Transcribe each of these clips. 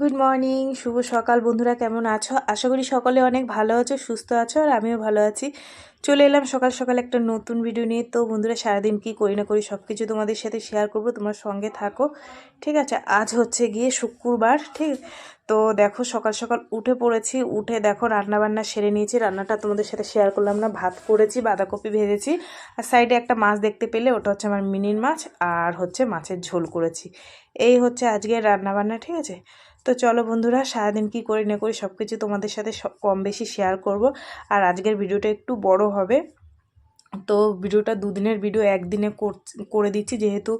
Good morning শুভ সকাল বন্ধুরা, কেমন আছো? আশা করি সকলে অনেক ভালো আছো, সুস্থ আছো, আর আমিও ভালো আছি। চলে এলাম সকাল সকাল একটা নতুন ভিডিও নিয়ে। তো বন্ধুরা, সারাদিন কি করি না করি সব কিছু তোমাদের সাথে শেয়ার করব, তোমার সঙ্গে থাকো, ঠিক আছে? আজ হচ্ছে গিয়ে শুক্রবার, ঠিক? তো দেখো, সকাল সকাল উঠে পড়েছি, উঠে দেখো রান্না বান্না সেরে নিয়েছি, রান্নাটা তোমাদের সাথে শেয়ার করলাম না, ভাত করেছি, বাঁধাকপি ভেজেছি, আর সাইডে একটা মাছ দেখতে পেলে, ওটা হচ্ছে আমার মিনির মাছ, আর হচ্ছে মাছের ঝোল করেছি। এই হচ্ছে আজকের রান্না বান্না ঠিক আছে? তো চলো বন্ধুরা, সারাদিন কি করি না করি সব কিছু তোমাদের সাথে কম বেশি শেয়ার করব, আর আজকের ভিডিওটা একটু বড় হবে। তো ভিডিওটা দুদিনের ভিডিও, একদিনে করে দিচ্ছি। যেহেতু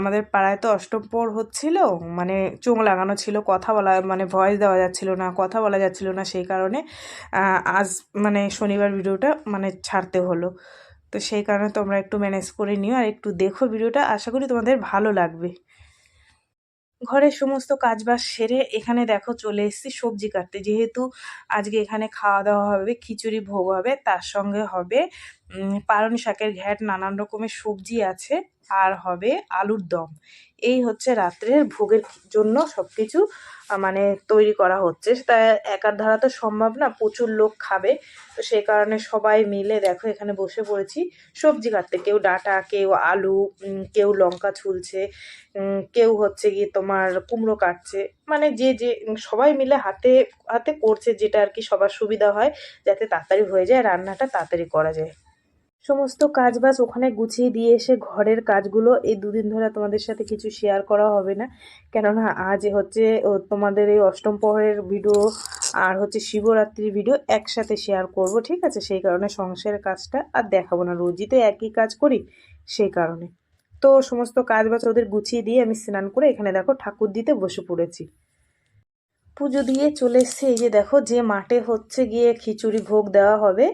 আমাদের পাড়ায় তো অষ্টম পর হচ্ছিল মানে চোখ লাগানো ছিল, কথা বলা মানে ভয়েস দেওয়া যাচ্ছিল না, কথা বলা যাচ্ছিল না, সেই কারণে আজ মানে শনিবার ভিডিওটা মানে ছাড়তে হলো। তো সেই কারণে তোমরা একটু ম্যানেজ করে নিও আর একটু দেখো ভিডিওটা। আশা করি তোমাদের ভালো লাগবে। ঘরের সমস্ত কাজবাজ সেরে এখানে দেখো চলে এসছি সবজি কাটতে। যেহেতু আজকে এখানে খাওয়া দাওয়া হবে, খিচুড়ি ভোগ হবে, তার সঙ্গে হবে পালং শাকের ঘ্যাট, নানান রকমের সবজি আছে। আর হবে আলুর দম। এই হচ্ছে রাত্রের ভোগের জন্য সব কিছু মানে তৈরি করা হচ্ছে। তা একার ধারা তো সম্ভব না, প্রচুর লোক খাবে। তো সেই কারণে সবাই মিলে দেখো এখানে বসে পড়েছি। সবজি কাটতে, কেউ ডাটা, কেউ আলু কেউ লঙ্কা ছুলছে কেউ হচ্ছে গিয়ে তোমার কুমড়ো কাটছে। মানে যে যে সবাই মিলে হাতে হাতে করছে যেটা আর কি সবার সুবিধা হয়, যাতে তাড়াতাড়ি হয়ে যায়, রান্নাটা তাড়াতাড়ি করা যায়। সমস্ত কাজ বাজ ওখানে গুছিয়ে দিয়ে এসে ঘরের কাজগুলো এই দুদিন ধরে তোমাদের সাথে কিছু শেয়ার করা হবে না। কেননা আজ হচ্ছে তোমাদের এই অষ্টম প্রহরের ভিডিও আর হচ্ছে শিবরাত্রির ভিডিও একসাথে শেয়ার করব, ঠিক আছে? সেই কারণে সংসারের কাজটা আর দেখাবো না। রোজই তো একই কাজ করি সেই কারণে। তো সমস্ত কাজ বাজ ওদের গুছিয়ে দিয়ে আমি স্নান করে এখানে দেখো ঠাকুর দিতে বসে পড়েছি। পুজো দিয়ে চলে এসছে। এই যে দেখো, যে মাঠে হচ্ছে গিয়ে খিচুড়ি ভোগ দেওয়া হবে,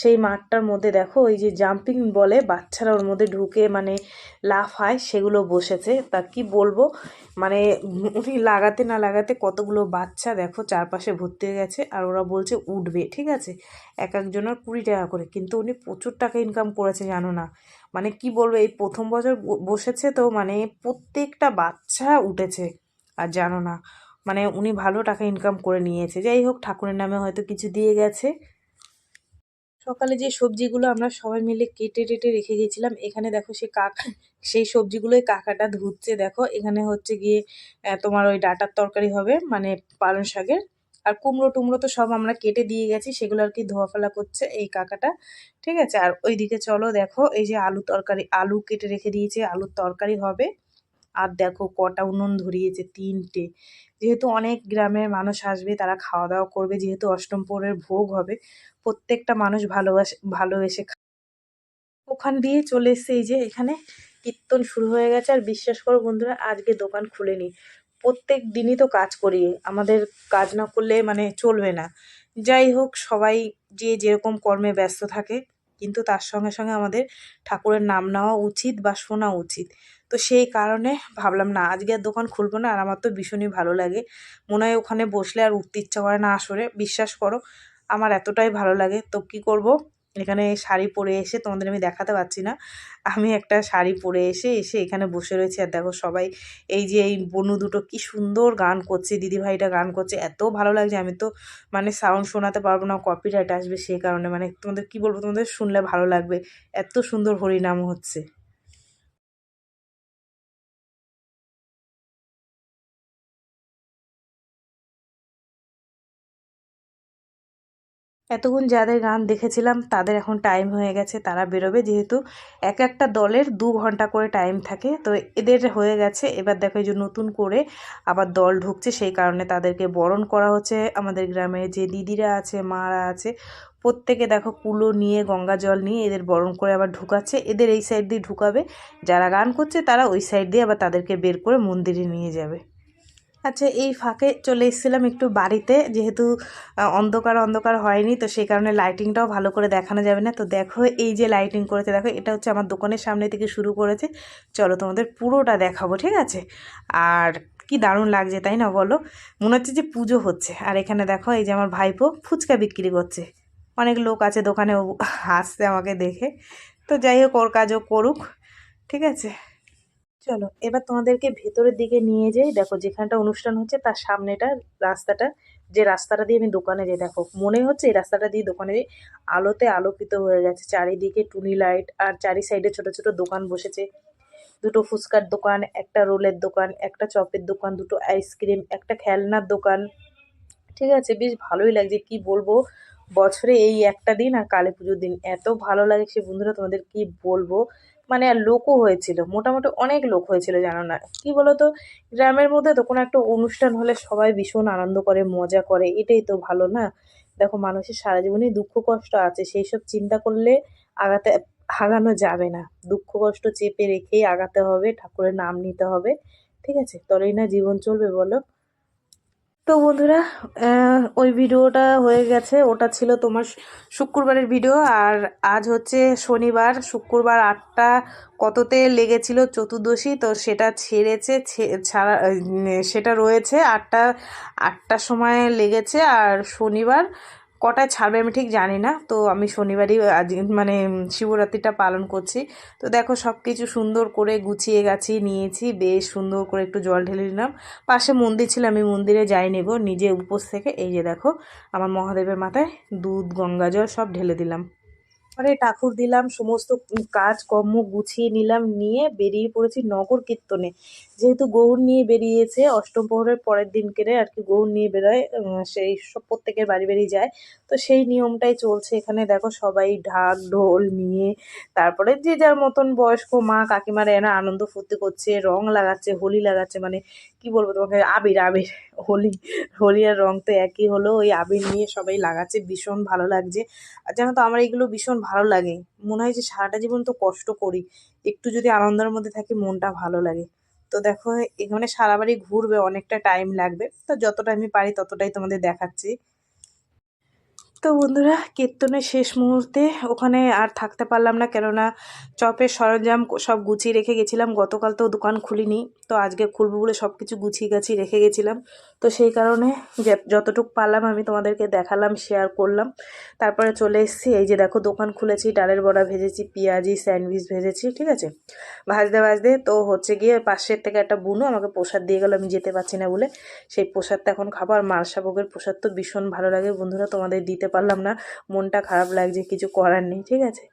সেই মাঠটার মধ্যে দেখো, ওই যে জাম্পিং বলে, বাচ্চারা ওর মধ্যে ঢুকে মানে লাফ হয়, সেগুলো বসেছে। তা কি বলব মানে উনি লাগাতে না লাগাতে কতগুলো বাচ্চা দেখো, চারপাশে ভর্তি হয়ে গেছে, আর ওরা বলছে উঠবে, ঠিক আছে? এক একজনের কুড়ি টাকা করে, কিন্তু উনি প্রচুর টাকা ইনকাম করেছে, জানো না? মানে কি বলব, এই প্রথম বছর বসেছে তো মানে প্রত্যেকটা বাচ্চা উঠেছে, আর জানো না মানে উনি ভালো টাকা ইনকাম করে নিয়েছে। যাই হোক, ঠাকুরের নামে হয়তো কিছু দিয়ে গেছে। সকালে যে সবজিগুলো আমরা সবাই মিলে কেটে টেটে রেখে গেছিলাম, এখানে দেখো সে কাকা, সেই সবজিগুলোই কাকাটা ধুচ্ছে। দেখো, এখানে হচ্ছে গিয়ে তোমার ওই ডাটার তরকারি হবে মানে পালং শাকের। আর কুমড়ো টুমড়ো তো সব আমরা কেটে দিয়ে গেছি, সেগুলো আর কি ধোয়া ফেলা করছে এই কাকাটা। ঠিক আছে? আর ওইদিকে চলো দেখো, এই যে আলু তরকারি, আলু কেটে রেখে দিয়েছে, আলুর তরকারি হবে। আর দেখো কটা উনুন ধরিয়েছে তিনটে। যেহেতু অনেক গ্রামের মানুষ আসবে, তারা খাওয়া দাওয়া করবে, যেহেতু অষ্টম পরের ভোগ হবে, প্রত্যেকটা মানুষ ভালোবাসে, ভালোবেসে ওখান দিয়ে চলে এসছে এই যে এখানে কীর্তন শুরু হয়ে গেছে। আর বিশ্বাস করো বন্ধুরা, আজকে দোকান খুলেনি। প্রত্যেক দিনই তো কাজ করি, আমাদের কাজ না করলে মানে চলবে না। যাই হোক, সবাই যে যেরকম কর্মে ব্যস্ত থাকে, কিন্তু তার সঙ্গে সঙ্গে আমাদের ঠাকুরের নাম নেওয়া উচিত বা শোনা উচিত। তো সেই কারণে ভাবলাম, না, আজকে আর দোকান খুলবো না, আর আমার তো ভীষণই ভালো লাগে। মনে হয় ওখানে বসলে আর উঠতে ইচ্ছা করে না, আসরে। বিশ্বাস করো, আমার এতটাই ভালো লাগে। তো কি করব? এখানে শাড়ি পরে এসে তোমাদের আমি দেখাতে পারছি না। আমি একটা শাড়ি পরে এসে এসে এখানে বসে রয়েছি। আর দেখো সবাই, এই যে এই বনু দুটো কি সুন্দর গান করছে, দিদিভাইটা গান করছে। এত ভালো লাগছে। আমি তো মানে সাউন্ড শোনাতে পারব না কপিরাইট আসবে সেই কারণে। মানে তোমাদের কি বলব? তোমাদের শুনলে ভালো লাগবে। এত সুন্দর হরিনাম হচ্ছে। এতক্ষণ যাদের গান দেখেছিলাম, তাদের এখন টাইম হয়ে গেছে, তারা বেরোবে যেহেতু এক একটা দলের দু ঘণ্টা করে টাইম থাকে। তো এদের হয়ে গেছে, এবার দেখো যে নতুন করে আবার দল ঢুকছে, সেই কারণে তাদেরকে বরণ করা হচ্ছে। আমাদের গ্রামে যে দিদিরা আছে, মারা আছে, প্রত্যেকে দেখো কুলো নিয়ে, গঙ্গা জল নিয়ে এদের বরণ করে আবার ঢুকাচ্ছে। এদের এই সাইড দিয়ে ঢুকাবে, যারা গান করছে তারা ওই সাইড দিয়ে আবার তাদেরকে বের করে মন্দিরে নিয়ে যাবে। আচ্ছা এই ফাঁকে চলে এসেছিলাম একটু বাড়িতে। যেহেতু অন্ধকার অন্ধকার হয়নি, তো সেই কারণে লাইটিংটাও ভালো করে দেখানো যাবে না। তো দেখো, এই যে লাইটিং করেছে, দেখো, এটা হচ্ছে আমার দোকানের সামনে থেকে শুরু করেছে। চলো তোমাদের পুরোটা দেখাবো, ঠিক আছে? আর কি দারুণ লাগছে, তাই না বলো? মনে হচ্ছে যে পুজো হচ্ছে। আর এখানে দেখো, এই যে আমার ভাইপো ফুচকা বিক্রি করছে। অনেক লোক আছে দোকানে হাসছে আমাকে দেখে। তো যাই হোক, ওর কাজও করুক, ঠিক আছে? চলো, এবার তোমাদেরকে ভেতরের দিকে নিয়ে যাই দেখো, যেখানটা অনুষ্ঠান হচ্ছে তার সামনেটা রাস্তাটা, যে রাস্তাটা দিয়ে আমি দোকানে যাই। দেখো, মনে হচ্ছে এই রাস্তাটা দিয়ে দোকানে আলোতে আলোকিত হয়ে গেছে। চারিদিকে টুনি লাইট আর চারি সাইডে ছোট ছোট দোকান বসেছে। দুটো ফুচকার দোকান, একটা রোলের দোকান, একটা চপের দোকান, দুটো আইসক্রিম, একটা খেলনার দোকান। ঠিক আছে, বেশ ভালোই লাগছে। কি বলব, বছরে এই একটা দিন আর কালী পুজোর দিন। এত ভালো লাগে সে বন্ধুরা, তোমাদের কি বলব? মানে লোকও হয়েছিল, মোটামুটি অনেক লোক হয়েছিল জানো না। কি বলতো, গ্রামের মধ্যে তো কোনো একটা অনুষ্ঠান হলে সবাই ভীষণ আনন্দ করে, মজা করে, এটাই তো ভালো না? দেখো মানুষের সারা জীবনেই দুঃখ কষ্ট আছে সেই সব চিন্তা করলে আগাতে, আগানো যাবে না। দুঃখ কষ্ট চেপে রেখেই আগাতে হবে, ঠাকুরের নাম নিতে হবে, ঠিক আছে? তবেই না জীবন চলবে বলো। তো বন্ধুরা ওই ভিডিওটা হয়ে গেছে। ওটা ছিল তোমার শুক্রবারের ভিডিও, আর আজ হচ্ছে শনিবার। শুক্রবার আটটা কততে লেগেছিল চতুর্দশী, তো সেটা ছেড়েছে ছাড়া সেটা রয়েছে। আটটা, আটটার সময় লেগেছে, আর শনিবার কটায় ছাড়বে আমি ঠিক জানি না। তো আমি শনিবারই আজ মানে শিবরাত্রিটা পালন করছি। তো দেখো সব কিছু সুন্দর করে গুছিয়ে গাছি নিয়েছি। বেশ সুন্দর করে একটু জল ঢেলে নিলাম। পাশে মন্দির ছিল, আমি মন্দিরে যাই নেব নিজে উপোস থেকে। এই যে দেখো, আমার মহাদেবের মাথায় দুধ, গঙ্গা জল সব ঢেলে দিলাম। পরে ঠাকুর দিলাম, সমস্ত কাজ কর্ম গুছিয়ে নিলাম, নিয়ে বেরিয়ে পড়েছি নগর কীর্তনে। যেহেতু গৌর নিয়ে বেরিয়েছে, অষ্টম প্রহরের পরের দিন কেড়ে আর কি গৌর নিয়ে বেরোয় সেই সব প্রত্যেকের বাড়ি বাড়ি যায়। তো সেই নিয়মটাই চলছে এখানে। দেখো সবাই ঢাক, ঢোল নিয়ে, তারপরে যে যার মতন বয়স্ক মা কাকিমারা এরা আনন্দ ফুর্তি করছে, রং লাগাচ্ছে, হোলি লাগাচ্ছে মানে কি বলব তোমাকে? আবির আবির। হোলি হোলি আর রং তো একই হলো। ওই আবির নিয়ে সবাই লাগাচ্ছে, ভীষণ ভালো লাগছে। আর জানো তো, আমার এগুলো ভীষণ ভালো লাগে। মনে হয় যে সারাটা জীবন তো কষ্ট করি। একটু যদি আনন্দের মধ্যে থাকি, মনটা ভালো লাগে। তো দেখো এখানে সারা বাড়ি ঘুরবে, অনেকটা টাইম লাগবে। তো যতটা আমি পারি, ততটাই তোমাদের দেখাচ্ছি। তো বন্ধুরা, কীর্তনের শেষ মুহূর্তে ওখানে আর থাকতে পারলাম না, কেননা চপের সরঞ্জাম সব গুছিয়ে রেখে গেছিলাম। গতকাল তো দোকান খুলিনি, তো আজকে খুলবো বলে সব কিছু গুছিয়ে গাছিয়ে রেখে গেছিলাম। তো সেই কারণে যতটুকু পারলাম আমি তোমাদেরকে দেখালাম শেয়ার করলাম। তারপরে চলে এসেছি, এই যে দেখো দোকান খুলেছি, ডালের বড়া ভেজেছি, পেঁয়াজি, স্যান্ডউইচ ভেজেছি, ঠিক আছে? ভাজতে ভাজতে তো হচ্ছে গিয়ে পাশের থেকে একটা বুনো আমাকে প্রসাদ দিয়ে গেলো, আমি যেতে পারছি না বলে। সেই প্রসাদটা এখন খাব, আর মালসাভোগের প্রসাদ তো ভীষণ ভালো লাগে বন্ধুরা, তোমাদের দিতে পারলাম না। মনটা খারাপ লাগছে কিছু করার নেই ঠিক আছে?